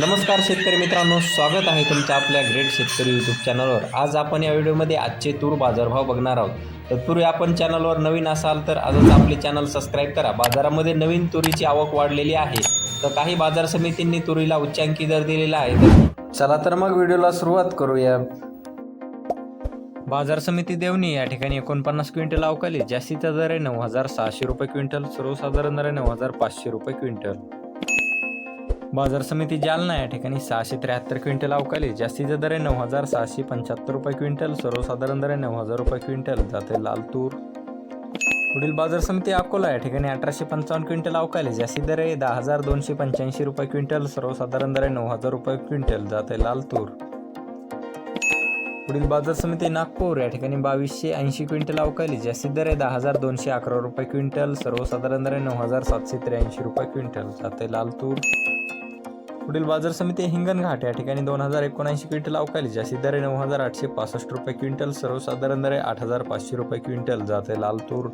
नमस्कार शेतकरी मित्रांनो स्वागत आहे तुमचं आपल्या ग्रेट शेतकरी यूट्यूब चॅनलवर आज आपण या व्हिडिओमध्ये आजचे तूर बाजारभाव बघणार आहोत. तत्पूर्वी आपण चॅनलवर नवीन असाल तर आजच आपले चॅनल सबस्क्राईब करा. बाजारामध्ये नवीन तुरीची आवक वाढलेली आहे. तर काही बाजार समितींनी तुरीला उच्चांकी दर दिलेला आहे. तर चला तर मग व्हिडिओला सुरुवात करूया. बाजार समिती देवणी या ठिकाणी एकोणपन्नास क्विंटल अवकाली. जास्तीचा दर आहे नऊ हजार सहाशे रुपये क्विंटल सर्वसाधारण दर आहे नऊ हजार पाचशे रुपये क्विंटल. बाजार समिती जालना या ठिकाणी सहाशे त्र्याहत्तर क्विंटल अवकाली जास्तीचा दर आहे नऊ हजार सहाशे पंच्याहत्तर रुपये क्विंटल सर्वसाधारण दर आहे नऊ हजार रुपये क्विंटल जाते लाल तूर. पुढील बाजार समिती अकोला या ठिकाणी अठराशे पंचावन्न क्विंटल अवकाली जास्ती दर आहे दहा हजार दोनशे पंच्याऐंशी रुपये क्विंटल सर्वसाधारण दर आहे नऊ हजार रुपये क्विंटल जाते लाल तूर. पुढील बाजार समिती नागपूर या ठिकाणी बावीसशे ऐंशी क्विंटल अवकाली जास्ती दर आहे दहा हजार दोनशे अकरा रुपये क्विंटल सर्वसाधारण दर आहे नऊ हजार सातशे त्र्याऐंशी रुपये क्विंटल जाते लाल तूर. पुढील बाजार समिती हिंगणघाट या ठिकाणी दोन हजार एकोणऐंशी क्विंटल अवकाली जास्ती दरे नऊ हजार आठशे पासष्ट रुपये क्विंटल सर्वसाधारण दरे आठ हजार पाचशे रुपये क्विंटल जाते लाल तूर.